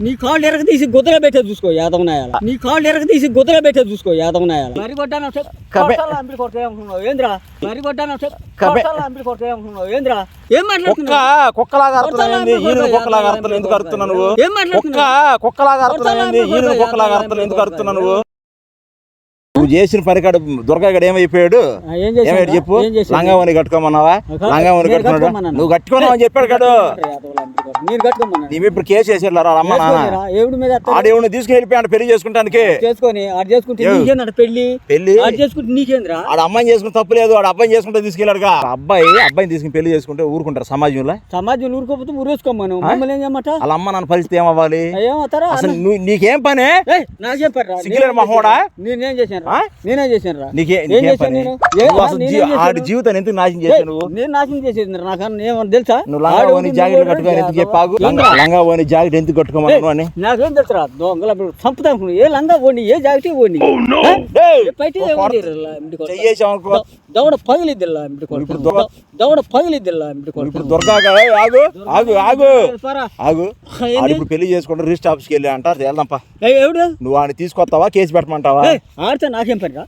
నీ కాళ్ళు ఎరగ తీసి గుద్దలో పెట్టే చూసుకో యాదవ్ నాయాల నీ కాళ్ళు ఎరగ తీసి గుద్దలో పెట్టే చూసుకో యాదవ్ నాయాల మరి కొట్టాను కబే. అంబిడి ఏంద్రా మరి కొట్టాను కబే. అంబిడి ఏంద్రా ఏం మాట్లాడుతున్నావు కుక్కలాగా అర్థమైంది ఈయన కుక్కలాగా అర్థం ఎందుకు అరుతున్నా నువ్వు ఏం మాట్లాడుతున్నా మాట్లాడుతున్నావు కుక్కలాగా అర్థమైంది ఈయన కుక్కలాగా అర్థం ఎందుకు అరుతున్నా నువ్వు నువ్వు చేసిన పని కాడ దుర్గాగడ ఏమైపోయాడు? ఏమైనా చెప్పు? లంగావని కట్టుకోమన్నావా? లంగావని నేను కట్టుకున్నాడు. నువ్వు కట్టుకున్నావు అని చెప్పాడు కాడు మీరు ఇప్పుడు కేసు వేసారు అమ్మ నాన్న. తీసుకుని వెళ్ళిపోయాడు పెళ్ళి చేసుకుంటానికి? చేసుకొని ఆడు చేసుకుంటే ఏవ్. నీకేంద్ర పెళ్ళి పెళ్ళి ఆడు చేసుకుంటే నీకేంద్రా? ఆడ అమ్మాయిని చేసుకుని తప్పు లేదు ఆడ అబ్బాయిని చేసుకుంటే తీసుకెళ్ళాడుగా. అబ్బాయి అబ్బాయిని తీసుకుని పెళ్ళి చేసుకుంటే ఊరుకుంటారు సమాజంలో. సమాజం ఊరుకోపోతే ఊరేసుకోమను మమ్మల్ని ఏం చేయమంట వాళ్ళ అమ్మ నాన్న పరిస్థితి ఏమవ్వాలి? ఏమవుతారా? అసలు నువ్వు నీకేం పని? నాకేం పని రా? సిగ్గులేని మొహోడా? నేనేం చేశాను? నేనేం చేశాను రా నీకే ఏం నీకేం చేశాను పని. నేను? ఏ- చేశాను? ఆడి జీవితాన్ని ఎందుకు నాశనం చేసావు నువ్వు నేను నాశనం చేసేది రా. నాకన్నా ఏమన్నా తెలుసా? నువ్వు లంగా జాకెట్ కట్టుకొని ఎందుకు? లంగా ఓని జాకెట్ ఎందుకు కట్టుకోమన్నాను అని? నాకేం తెలుసురా దొంగల చంపుతా. ఏ లంగా పోని ఏ జాకెట్ పోని? డేయ్! బయట ఓ కొడత- చెయ్యేసావు అనుకో. దవడ పగిలిద్దిల్లా ఇంటి ఇప్పుడు దొంగ- దవడ పగిలిద్దిల్లా ఇంటి ఇప్పుడు ఆగు ఆగు ఆగు. పరా ఆగు. ఏంది? ఆడు ఇప్పుడు పెళ్ళి చేసుకుంటే రిజిస్టర్ ఆఫీస్కి వెళ్ళి అంటారు వెళ్దాంపా ఏయ్, ఎవడు? నువ్వు ఆయన తీసుకొస్తావా? కేసు పెట్టమంటావా? ఏయ్, ఆడితే నాకేం పని రా?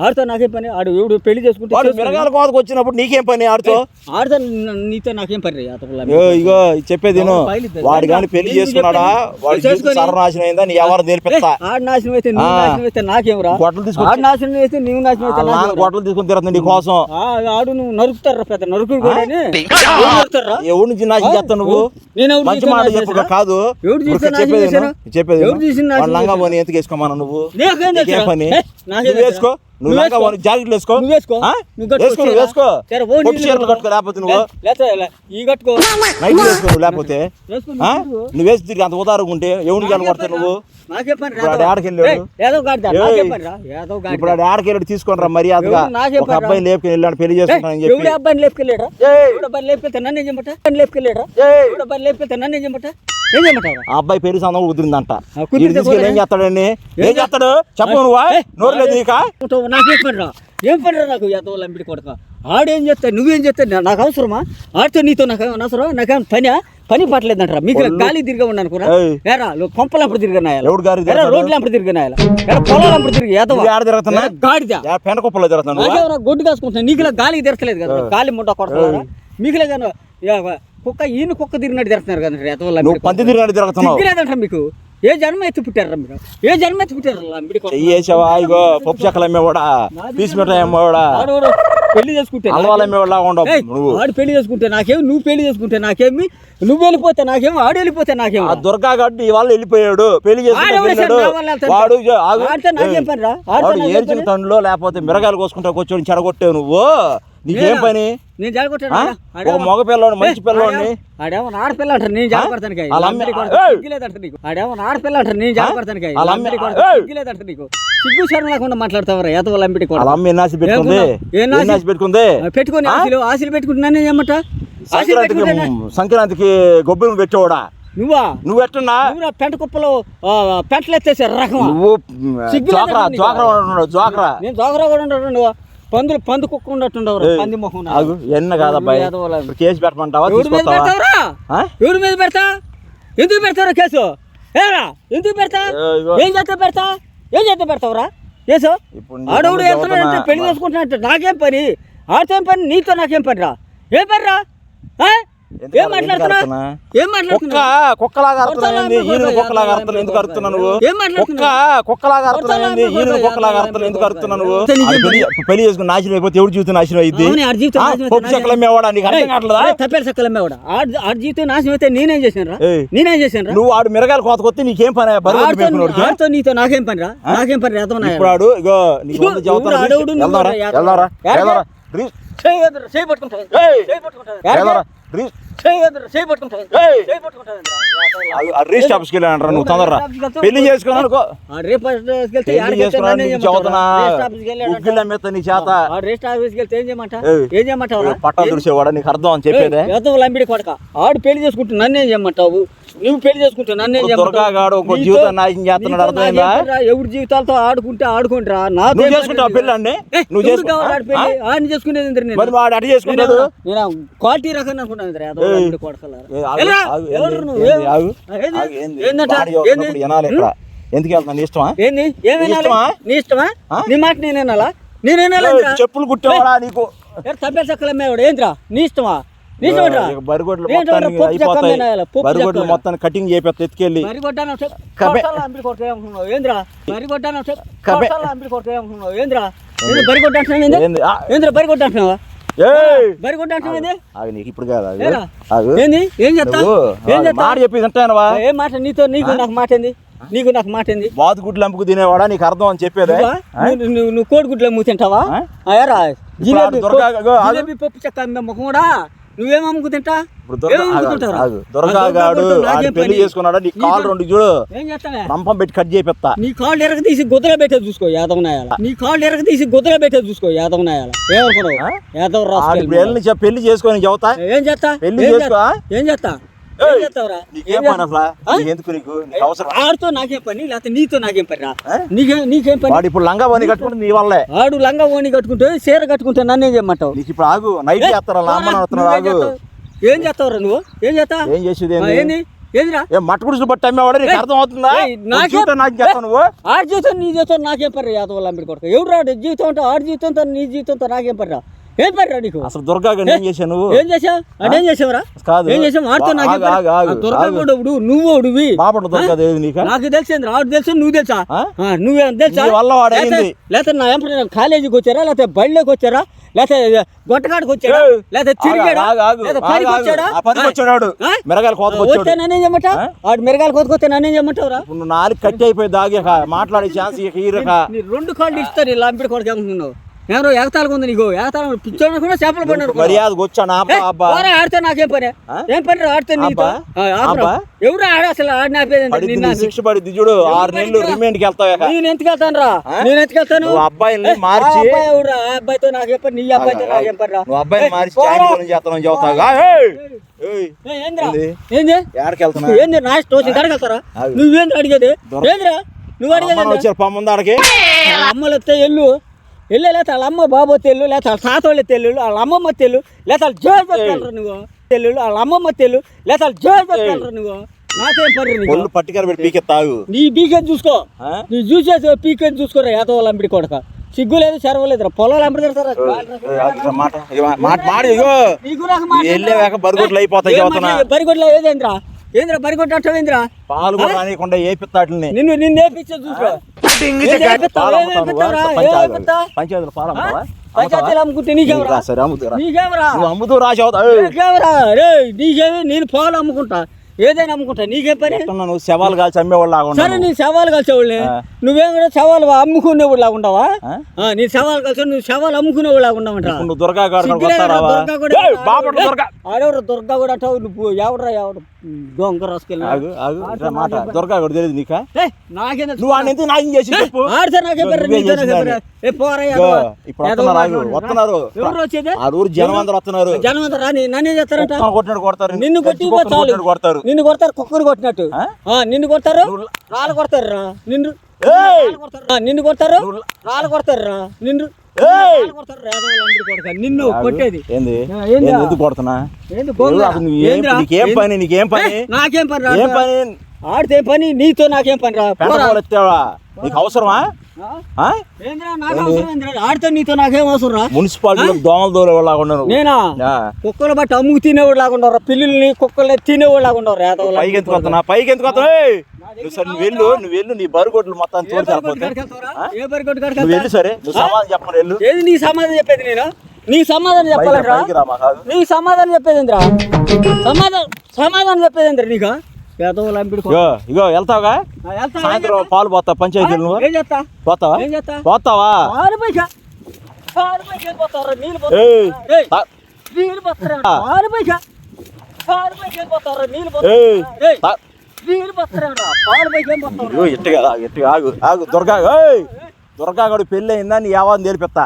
ఆడితే నాకేం పని? ఆడు ఎవడు పెళ్ళి చేసుకుంటే. మిరగాల కోతకు వచ్చినప్పుడు నీకేం పని ఆడుతో? ఆడితే నీతో నాకేం పని ఇగో ఇగో చెప్పేది. వాడు కానీ పెళ్ళి చేసుకున్నాడా? వాడి సర్వనాశనం అయిందా? నీ ఎవరు నేర్పిస్తా? ఆడు నాశనం అయితే నువ్వు. నాశనం అయితే నాకేం రా? గొడ్డలు తీసుకొచ్చి- ఆడు నాశనం అయితే నువ్వు నాశనం అయితే? గొడవలు తీసుకుని తిరుగుతుంది నీ కోసం. ఆడు నువ్వు నరుకుతారా పెద్ద నరుకుడు కూడా ఎవరి నుంచి నాశనం చేస్తావు నువ్వు? మంచి చేసిన మాట చెప్పు? కాదు. చెప్పేది. చెప్పేది లంగా? పోనీ ఎందుకు వేసుకోమన్నా నువ్వు? పని? నువ్వు వేసుకో? నువ్వు లంగా వేసుకో. పోనీ జాకెట్లు వేసుకో. నువ్వు వేసుకో. వేసుకో. వేసుకో. పొట్టు చీరలు కట్టుకో లేకపోతే నువ్వు. లేకపోతే లే- ఈ కట్టుకో. నైట్ వేసుకో నువ్వు లేకపోతే. వేసుకో, ఆ? నువ్వు. నువ్వు వేసి తిరిగి అంత ఉదారంగా ఉంటే ఎవరికి పని నువ్వు? ఇప్పుడు ఆడు ఆడకి వెళ్ళాడు. ఇప్పుడు ఆడు ఆడకి వెళ్ళి తీసుకొని రా మర్యాదగా. ఒక? అబ్బాయి లేపుకొని వెళ్ళాడు పెళ్ళి చేసుకుంటానని ఎవడు చెప్పి అబ్బాయిని లేపుకెళ్ళాడా అబ్బాయిని లేపుకెళ్తే నన్ను ఏం నన్ను లేపుకెళ్ళాడా అబ్బాయిని లేపుకెళ్తే నన్ను ఏం చేయమంటావా ఆ అబ్బాయి పెళ్ళి సందం కుదిరిందంట. తీసుకెళ్ళి ఏం. చేస్తాడండి? ఏం చేస్తాడు? చెప్పు నువ్వు నోరు లేదు నీకా? ఉంటావు, నాకేం ఏం పని రా నాకు ఎంతో లంబిడి కొడక? ఆడేం చేస్తా నువ్వేం చేస్తా నా- నాకు అవసరమా? ఆడితే నీతో నాకు అవసరం నాకేం పని పని పట్టలేదంటారా. మీకు గాలి తిరిగా ఉన్నాను కూడా. తిరుగుతాడు? రోడ్లు అప్పుడు తిరిగినాయాల ఎరా పొలాలంప్పుడు తిరిగి? గాడిద. పెండ కుప్పలో నాకేమన్నా గొడ్డు కాసుకుంటున్నా? నీకులా గాలికి తెరచలేదు కదా. గాలి ముట్ట కొడతారా మీకులే కానీ కుక్క ఈయన కుక్క తిరిగినట్టు తెరుతున్నారు కదా ఎతో నువ్వు పంది తిరిగి తిరుగుతున్నావు. సిగ్గులేదంట మీకు? ఏ జన్మ ఎత్తి పుట్టారా మీరు? ఏ జన్మ ఎత్తి పుట్టారు ఇగో పప్పు చెక్కలు అమ్మేవాడా? పీస్ మిఠాయి అమ్మేవాడా? వాడు పెళ్ళి చేసుకుంటే అల్వాలు అమ్మేవాడా ఉండవు నువ్వు. వాడు పెళ్ళి చేసుకుంటే నాకేం నువ్వు పెళ్ళి చేసుకుంటే నాకేమి నువ్వు వెళ్ళిపోతే నాకేం ఆడు వెళ్ళిపోతే నాకేం ఆ దుర్గా గడ్డి ఇవాళ వెళ్ళిపోయాడు పెళ్ళి చేసుకుంటే ఆడెవడు వెళ్ళాడు నా వల్ల వెళ్తాడు? వాడు ఇగో ఆగు. ఆడితే నాకేం పని రా? ఆడితే వాడు నాకేం ఏడ్చిన పని? తండ్రిలో లేకపోతే మిరగాయలు కోసుకుంటా కూర్చొని చెడగొట్టావు నువ్వు నీకేం? పని నేను? జాగ్రత్త ఒక మగ పిల్లోడు మంచి పిల్లోడిని ఆడేమో ఆడపిల్ల అంటారు నేను జాగ్రత్తాను సిగ్గులేదంట! సిగ్గులేదంట నీకు ఆడేమో ఆడపిల్ల అంటారు నేను జాగ్రత్తాను! సిగ్గులేదంట నీకు సిగ్గు లేకుండా మాట్లాడతావరా ఏత వాళ్ళ కూడా అమ్మ ఎన్నాసి పెట్టుకుంది ఏం నాసి? ఎన్నాసి పెట్టుకుంది పెట్టుకొని? ఆశలు ఆశలు పెట్టుకుంటున్నానే ఏమంట సంక్రాంతికి సంక్రాంతికి గొబ్బెలు పెట్టేవాడా? నువ్వా? నువ్వు ఎట్టున్నా పెంట కుప్పలో పెంటలు ఎత్తేసే రకం నువ్వు జోకరా. జోకరా ఉన్నాడు జోకరా నేను జోగరా కూడా ఉండడు నువ్వు పందులు పందు కుక్క ఉన్నట్టుండవు ఏయ్, పంది మొహం. ఎన్న ఇప్పుడు కేసు పెట్టమంటావా? ఎవరి మీద పెడతావురా? ఎవరి మీద పెడతా? ఎందుకు పెడతావురా కేసు? ఏరా ఎందుకు పెడతా? ఏ, చేస్తే పెడతా? ఏం చేస్తే పెడతావురా? కేసు? ఆడవుడు వెళ్తున్నాడంటే. పెళ్ళి చేసుకుంటున్నాడంటే నాకేం పని? ఆడితేం పని? నీతో నాకేం పని రా ఏం పని రా ఏం మాట్లాడుతున్నా మాట్లాడుతున్నా కుక్కలాగా అర్థమైంది? ఈయన కుక్కలాగా? అర్థం ఎందుకు అరుతున్నా నువ్వు? కుక్క? కుక్కలాగా అర్థమైంది కొడతావా? ఈయన కుక్కలాగా? అర్థం ఎందుకు అరుతున్నా నువ్వు? పెళ్ళి చేసుకుని నాశనం అయిపోతే ఎవరి జీవితం నాశనం అయింది పప్పు చెక్కలు అమ్మేవాడా నీకు అర్థం కావట్లేదా? తప్పేరు సక్కలు అమ్మేవాడు ఆడి ఆడి జీవితం నాశనం అయితే నేనేం చేశాను. నేనేం చేశాను నువ్వు ఆడు మిరగాయలు కోతకొస్తే నీకేం పని బరువు ఆడితో నీతో నాకేం పని రా? నాకేం పని రా? ఇప్పుడు ఆడు ఇగో నీకు చేయి. చేయి పట్టుకుంటా చేయి చేయి పట్టుకుంటా రిజిస్టర్ ఆఫీస్కి వెళ్ళానంటారా నువ్వు తొందరరా. పెళ్ళి చేసుకున్నాను అనుకో. పెళ్ళి చేసుకున్నాను చదువుతున్నా. మీద నీ చేత. పట్టా తుడిచేవాడా నీకు అర్థం అని చెప్పేదే. లంబిడి కొడక. ఆడు పెళ్ళి చేసుకుంటూ నన్ను చేయమంటావు? నువ్వు పెళ్ళి చేసుకుంటూ నన్ను దుర్గాగాడు ఒక జీవితం నాశనం చేస్తున్నాడు అర్థమైందా? ఎవరి జీవితాలతో ఆడుకుంటే ఆడుకుంటారా నా నువ్వు చేసుకుంటావు పెళ్ళి అండి నువ్వు చేసుకుంటావు ఆడిని చేసుకునేది? మరి వాడు అడి చేసుకుంటాడు నేను క్వాలిటీ రకం అనుకున్నాను ఎందుకు నీ ఇష్టమా? ఏంది? ఏమైనా ఇష్టమా? నీ ఇష్టమా? ఆ? నీ మాట నేనేనాలా నేనేనాలా ఏయ్, చెప్పులు కుట్టేవాడా నీకు? తప్పే చక్కలమ్మేవాడు ఏంద్రా? నీ ఇష్టమా? నీ ఇష్టమా ఇక బరిగొడ్లు ఏంటో మొత్తానికి పప్పు చెక్క అయిపోతాయి. అమ్మేనాయాల, పప్పు బరిగొడ్లు చెక్క. మొత్తాన్ని కటింగ్ చేపి ఎత్తుకెళ్ళి. కొట్టాను కబే. ఏంద్రా? నీకు ఇప్పుడు కాదు? ఏంది? ఏం చెప్తా ఏం చెప్తా చెప్పి తింటానవా ఏం మాట నీతో నీకు నాకు మాట ఏంది? నీకు నాకు మాట ఏంది? బాతు గుడ్లు అంపుకు తినేవాడా? నీకు అర్థం అని చెప్పేదే? నువ్వా? నువ్వు- నువ్వు నువ్వు కోడిగుడ్లు అమ్ము తింటావా. జిలేబీ పప్పు చెక్క అమ్మే ముఖం కూడా నువ్వేం ఇప్పుడు పెళ్ళి? చేసుకున్నాడా? నీ కాలు రెండు చూడు. ఏం చేస్తావే? రంపం పెట్టి కట్ చేపిస్తా. నీ కాళ్ళు ఎరగ తీసి గుద్దలో చూసుకో యాదవ్ నాయాల. నీ కాళ్ళు ఎరగ తీసి గుద్దలో చూసుకో యాదవ్ నాయాల. ఏమనుకున్నావు? యాదవ్ పెళ్ళి చేసుకొని చెబుతా? ఏం చేస్తా? పెళ్ళి చేసుకో? ఏం చేస్తా? నీకేం పని ఆడితో నాకేం లేకపోతే నీతో నాకేం పని రా ఆ? నీకేం నీకేం పని? ఇప్పుడు లంగా కట్టుకుంటే నీ వల్లే. ఆడు లంగా ఓని కట్టుకుంటే చీర కట్టుకుంటే నన్నేం చేయమంటావు? నీకు ఇప్పుడు ఆగు నైట్ చేస్తారా? ఆగు? ఏం చేస్తావురా నువ్వు? ఏం చేస్తా? ఏం చేసేది ఏంది? ఏంది? ఏందిరా? ఏం మట్టుకుడుసు బట్టి అమ్మేవాడు? నీకు ఏయ్, అర్థం అవుతుందా? జీవితం నాకు చేస్తావు నువ్వు? ఆడి జీవితం నీ జీవితం నాకేం పర్రా యాదవ్ కొడుకు. ఎవరు రాడు జీవితం అంటే ఆడి జీవితంతో నీ జీవితంతో నాకేం పర్రా ఏం పర్రా నీకు? అసలు దుర్గా ఏం చేశావు నువ్వు? ఏం చేసావు అదేం చేసావురా కాదు. ఏం చేసావు ఆడితో నాకేం ఆగు. దొరకకూడదు నువ్వు బాపట్ల దుర్గా నీకా? నాకు తెలిసింది ఆడు తెలుసు నువ్వు తెలుసా? నువ్వేం తెలుసా? వల్ల. లేకపోతే నా ఎంపీ కాలేజీకి వచ్చారా? లేకపోతే బళ్ళకి వచ్చారా? లేకపోతే గొట్టకాడికి వచ్చారా ఏయ్, లేకపోతే తిరిగాడా. వచ్చాడా? వచ్చాడు? మిరగాయలు కోతకు వస్తే వచ్చాడు. నన్నేం చేయమంటా ఆ? ఆడు మిరగాయలు కోతకొస్తే ఇప్పుడు నువ్వు నాలుగు కట్టి అయిపోయి దాగాక మాట్లాడే ఛాన్స్ రెండు కాళ్ళు ఇస్తారు ఇలా అంపిడి కొడుకు ఎవరో ఎగతాలుగా ఉంది నీకు? ఎగతాలు పిచ్చోడు కూడా చేపలు పడినాడు అబ్బా. అబ్బా ఆడితే నాకేం పని? ఏం పని ఆడితే నీతో? ఎవరు ఆడ అసలు ఆడిన ఆపేది పడిద్ది నీ శిక్ష పడిద్ది చూడు ఆరు నెలలు రిమైండ్కి వెళ్తావు. నేను ఎందుకు వెళ్తాను రా? నేను ఎందుకు వెళ్తాను? ఏ, మార్చి- అబ్బాయి ఎవరురా? ఆ అబ్బాయితో నాకేం పని? నీ అబ్బాయితో నాకేం పని రా? నువ్వు అబ్బాయిని మార్చి పోరా. చాయ్ పనులు చేస్తాను చెబుతావు. ఏ, ఏందిరా? ఏంది? ఏంది? ఎక్కడికి వెళ్తున్నా ఏంది? నా స్టోర్ కడగలుగుతారా ఆగు. నువ్వేంది అడిగేది? ఏందిరా? నువ్వు అడిగేది వచ్చారు వాళ్ళ అమ్మలు వస్తే ఎల్లు. ఎల్లు లేకపోతే వాళ్ళ అమ్మ బాబు ఎల్లు లేకపోతే వాళ్ళ తాత వాళ్ళు ఎత్తే ఎల్లు వాళ్ళ అమ్మమ్మ ఎల్లు లేకపోతే వాళ్ళ వస్తారు నువ్వు. తెల్లు వాళ్ళ అమ్మమ్మ తెల్లు లేకపోతే వాళ్ళ జోజ్ వస్తారు నువ్వు. నాకేం పర్రు నీకు ఒళ్ళు పట్టుకర పెట్టి పీకె తాగు. నీ పీకెన్ చూసుకో. ఆ? నీ చూసేసి పీకెన్ చూసుకోరా ఏదో వాళ్ళ అంబిడి కొడక. సిగ్గు లేదు చెరవ లేదు పొలాలు అంబడి తిడతారా మాట మాట మాట ఇగో. నీకు నాకు మాట వెళ్ళేవాక బరుగుట్లు అయిపోతాయి చెబుతున్నా బరిగొడ్లో ఏదేంద్రా? ఏంద్రా అంటావు ఏంద్రా? పాలు కూడా రానియకుండా ఏ పిత్తాటిని నిన్ను నిన్ను నేర్పించే చూసుకో ఏం నేర్పిస్తావు? ఏం నేర్పిస్తావురా? ఏం నేర్పిస్తావు? పంచాయతీలు పాలు అమ్ముతావా? పంచాయతీలు అమ్ముకుంటే నీకెవరా రా సరే అమ్ముతురా నీకెవరా నువ్వు అమ్ముతూ రాసి అవుతావు నీకెవరా రే నీకేమి? నేను పాలు అమ్ముకుంటా. ఏదైనా అమ్ముకుంటా నీకేం పని? నువ్వు శవాలు కాల్చి అమ్మేవాళ్ళు సరే లాగా నీ సవాలు కలిసేవాళ్ళని ఆ. నువ్వేం కూడా సవాలు అమ్ముకునేవాడు లాగా ఉండవా నీ సవాలు కలిసి నువ్వు సవాలు అమ్ముకునేవాడు లాగా ఉండమంటా నువ్వు దుర్గా ఆడెవరు దుర్గా కూడా అంటావు నువ్వు ఎవడరా ఎవడు? దొంగ రాసుకెళ్ళి మాట. దుర్గా కూడా తెలియదు నీకా? నాకేం నువ్వు ఎందుకు నాశనం చేసి చెప్పు? ఆడితే నాకే నాకే ఏ పోరా ఇగో, యాదవ. ఇప్పుడు యాదవ వస్తున్నారు ఎవరు వచ్చేది? ఆ ఊరు జనం అందరూ వస్తున్నారు. జనం అంతా రాని నన్నే చేస్తారంట? కొడతారు. నిన్ను కొట్టి చాలు కొడతారు. నిన్ను కొడతారు కుక్కను కొట్టినట్టు. నిన్ను కొడతారు రాళ్ళు కొడతారు రా. నిన్ను నిన్ను కొడతారు రాళ్ళు కొడతారు రా. నిన్ను. నిన్ను కొట్టేది. ఎందుకు కొడుతున్నా? నీకేం? పని? నీకేం పని? నాకేం పని రా? ఏం పని? ఆడితే ఏం పని? నీతో నాకేం పని రా? నీకు అవసరమా? ఆడితే నీతో నాకేం అవసరం రా మున్సిపాలిటీలో దోమలు దూరేవాళ్ళు లాగా నువ్వు నేనా? ఆ. కుక్కలు బట్టి అమ్ముకు తినేవాడు లాగా ఉండరు పిల్లల్ని కుక్కల్ని తినేవాడు లాగా ఉండరు యాదవులు పైకి ఎందుకు వస్తున్నా పైకి ఎందుకు! నువ్వు సరే నువ్వు వెళ్ళు నువ్వు వెళ్ళు నీ బరుగొడ్లు మొత్తం తోడు సరిపోతే? ఏ బరిగొడ్డు కాడికి? వెళ్ళు సరే నువ్వు సమాధానం చెప్పను వెళ్ళు. ఏది నీ సమాధానం చెప్పేది నేను? నీ సమాధానం కాదు నీ సమాధానం చెప్పేది సమాధానం సమాధానం చెప్పేది నీకు? ఇగో వెళ్తావుగా? సాయంత్రం పాలు పోతా చేస్తా? పోతావా? పోతావా? ఆగు, ఆగు దుర్గా దుర్గా గడు పెళ్ళి అయిందా నీ యావాన్ని తెలిపిస్తా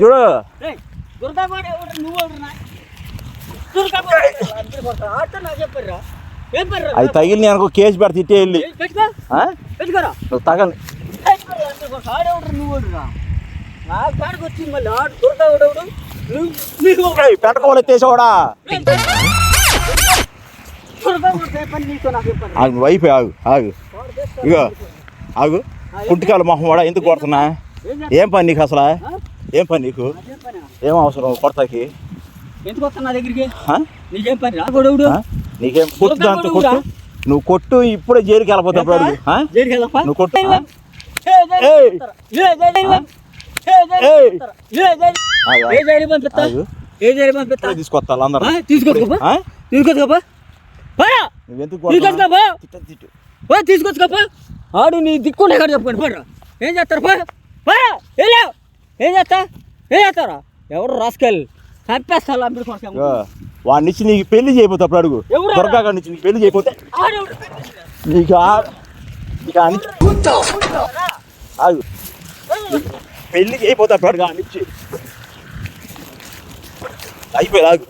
చూడు. దుర్గా నువ్వు అది తగిలి అనుకో కేసు పెడితే ఇట్టే వెళ్ళి. నువ్వు తగలి పెట్టుకోవాలి ఎత్తేసేవాడా? ఆగు అయిపోయి ఆగు ఆగు. ఇగో ఆగు. పుట్టికాల మొహం వాడా? ఎందుకు కొడుతున్నా? ఏం పని నీకు అసలు? ఏం పని నీకు? ఏం అవసరం కొడతాకి? ఎందుకు నా దగ్గరికి? నీకేం పని? నీకేం కొట్టు దాంతో కొట్టు? నువ్వు కొట్టు ఇప్పుడే జైలుకి వెళ్ళిపోతావు? జైలుకి వెళ్దామా? నువ్వు కొట్టు. ఏ, జైలు- పంపిస్తా? ఏ జైలుకి పంపిస్తా? తీసుకొస్తా అందరూ తీసుకొచ్చుకోపా. తీసుకొచ్చుకోపా. తీసుకొచ్చుకోపా. పో, తీసుకొచ్చుకోపా. ఆడు నీ దిక్కుండే కాడ చెప్పుకోండి పోరా ఏం చేస్తారు? పో. వెళ్ళావు. ఏం చేస్తా? ఏం చేస్తారా ఎవరు రాసుకెళ్ళి వాడి నుంచి నీకు పెళ్ళి చేయబోతే అప్పుడు అడుగు. గారి నుంచి నీకు పెళ్ళి చేయబోతే? నీకు ఆగు. పెళ్ళి చేయబోతే అప్పుడు అడుగు ఆ నుంచి. అయిపోయి ఆగు!